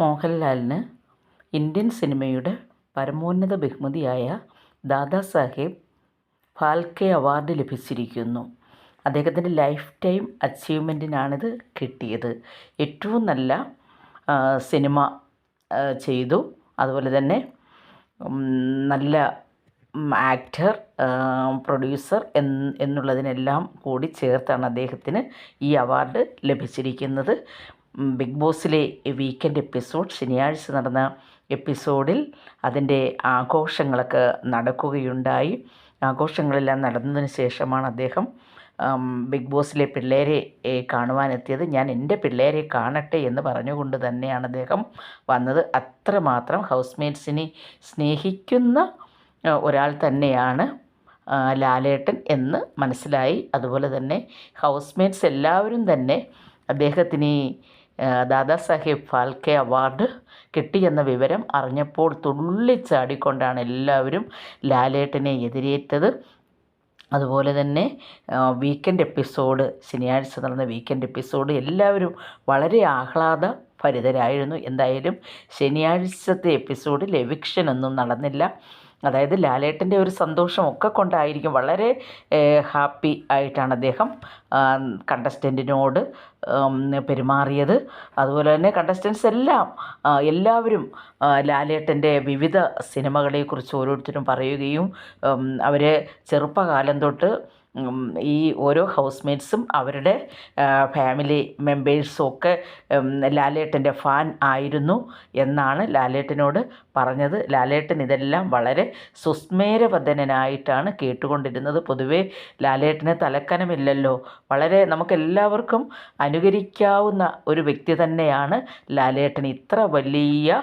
മോഹൻലാലിന് ഇന്ത്യൻ സിനിമയുടെ പരമോന്നത ബഹുമതിയായ ദാദാസാഹേബ് ഫാൽക്കെ അവാർഡ് ലഭിച്ചിരിക്കുന്നു. അദ്ദേഹത്തിന്റെ ലൈഫ് ടൈം അച്ചീവ്മെന്റിനാണിത് കിട്ടിയത്. ഏറ്റവും നല്ല സിനിമ ചെയ്തു. അതുപോലെ തന്നെ നല്ല ആക്ടർ പ്രൊഡ്യൂസർ എന്നുള്ളതിനെല്ലാം കൂടി ചേർത്താണ് അദ്ദേഹത്തിന് ഈ അവാർഡ് ലഭിച്ചിരിക്കുന്നത്. ബിഗ് ബോസിലെ വീക്കെൻഡ് എപ്പിസോഡ് ശനിയാഴ്ച നടന്ന എപ്പിസോഡിൽ അതിന്റെ ആഘോഷങ്ങളൊക്കെ നടക്കുകയുണ്ടായി. ആഘോഷങ്ങളെല്ലാം നടന്നതിന് ശേഷമാണ് അദ്ദേഹം ബിഗ് ബോസിലെ പിള്ളേരെ കാണുവാനെത്തിയത്. ഞാൻ എന്റെ പിള്ളേരെ കാണട്ടെ എന്ന് പറഞ്ഞുകൊണ്ട് തന്നെയാണ് അദ്ദേഹം വന്നത്. അത്രമാത്രം ഹൗസ് മേറ്റ്സിനെ സ്നേഹിക്കുന്ന ഒരാൾ തന്നെയാണ് ലാലേട്ടൻ എന്ന് മനസ്സിലായി. അതുപോലെ തന്നെ ഹൗസ്മേറ്റ്സ് എല്ലാവരും തന്നെ അദ്ദേഹത്തിന് ദാദാസാഹേബ് ഫാൽക്കെ അവാർഡ് കിട്ടിയെന്ന വിവരം അറിഞ്ഞപ്പോൾ തുള്ളിച്ചാടിക്കൊണ്ടാണ് എല്ലാവരും ലാലേട്ടനെ എതിരേറ്റത്. അതുപോലെ തന്നെ വീക്കെൻഡ് എപ്പിസോഡ് ശനിയാഴ്ച നടന്ന വീക്കെൻഡ് എപ്പിസോഡ് എല്ലാവരും വളരെ ആഹ്ലാദ ഭരിതരായിരുന്നു എന്തായാലും ശനിയാഴ്ചത്തെ എപ്പിസോഡിൽ എവിക്ഷൻ ഒന്നും നടന്നില്ല. അതായത് ലാലേട്ടന്റെ ഒരു സന്തോഷമൊക്കെ കൊണ്ടായിരിക്കും വളരെ ഹാപ്പി ആയിട്ടാണ് അദ്ദേഹം കണ്ടസ്റ്റന്റിനോട് പെരുമാറിയത്. അതുപോലെ തന്നെ കണ്ടസ്റ്റൻസ് എല്ലാം എല്ലാവരും ലാലേട്ടന്റെ വിവിധ സിനിമകളെക്കുറിച്ച് ഓരോരുത്തരും പറയുകയും അവർ ചെറുപ്പകാലം തൊട്ട് ഈ ഓരോ ഹൗസ്മേറ്റ്സും അവരുടെ ഫാമിലി മെമ്പേഴ്സും ഒക്കെ ലാലേട്ടന്റെ ഫാൻ ആയിരുന്നു എന്നാണ് ലാലേട്ടനോട് പറഞ്ഞത്. ലാലേട്ടൻ ഇതെല്ലാം വളരെ സുസ്മേരവദനായിട്ടാണ് കേട്ടുകൊണ്ടിരുന്നത്. പൊതുവേ ലാലേട്ടന് തലക്കനമില്ലല്ലോ. വളരെ നമുക്കെല്ലാവർക്കും അനുകരിക്കാവുന്ന ഒരു വ്യക്തി തന്നെയാണ് ലാലേട്ടൻ. ഇത്ര വലിയ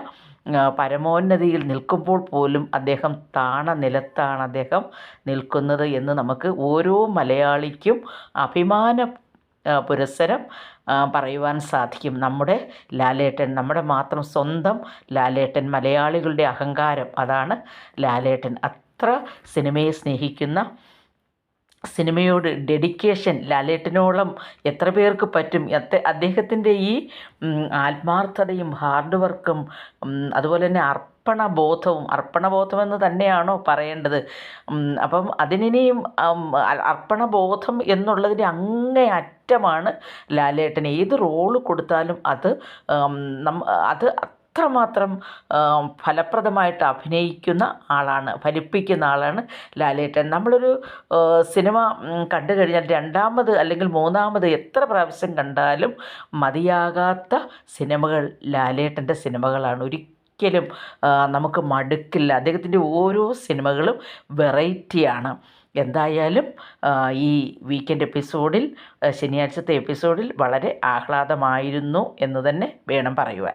പരമോന്നതിയിൽ നിൽക്കുമ്പോൾ പോലും അദ്ദേഹം താണ നിലത്താണ് അദ്ദേഹം നിൽക്കുന്നത് എന്ന് നമുക്ക് ഓരോ മലയാളിക്കും അഭിമാന പുരസ്സരം പറയുവാൻ സാധിക്കും. നമ്മുടെ ലാലേട്ടൻ നമ്മുടെ മാത്രം സ്വന്തം ലാലേട്ടൻ മലയാളികളുടെ അഹങ്കാരം അതാണ് ലാലേട്ടൻ. അത്ര സിനിമയെ സ്നേഹിക്കുന്ന സിനിമയോട് ഡെഡിക്കേഷൻ ലാലേട്ടനോളം എത്ര പേർക്ക് പറ്റും? അദ്ദേഹത്തിന്റെ ഈ ആത്മാർത്ഥതയും ഹാർഡ് വർക്കും അതുപോലെ തന്നെ അർപ്പണബോധവും അർപ്പണബോധമെന്ന് തന്നെയാണോ പറയേണ്ടത്? അപ്പം അതിനിയും അർപ്പണബോധം എന്നുള്ളതിന്റെ അങ്ങേ അറ്റമാണ് ലാലേട്ടൻ ഏത് റോൾ കൊടുത്താലും അത് അത് അത്രമാത്രം ഫലപ്രദമായിട്ട് അഭിനയിക്കുന്ന ആളാണ് ഫലിപ്പിക്കുന്ന ആളാണ് ലാലേട്ടൻ. നമ്മളൊരു സിനിമ കണ്ടു കഴിഞ്ഞാൽ രണ്ടാമത് അല്ലെങ്കിൽ മൂന്നാമത് എത്ര പ്രാവശ്യം കണ്ടാലും മതിയാകാത്ത സിനിമകൾ ലാലേട്ടന്റെ സിനിമകളാണ്. ഒരിക്കലും നമുക്ക് മടുക്കില്ല. അദ്ദേഹത്തിന്റെ ഓരോ സിനിമകളും വെറൈറ്റിയാണ്. എന്തായാലും ഈ വീക്കെൻഡ് എപ്പിസോഡിൽ ശനിയാഴ്ചത്തെ എപ്പിസോഡിൽ വളരെ ആഹ്ലാദമായിരുന്നു എന്ന് തന്നെ വേണം പറയുവാൻ.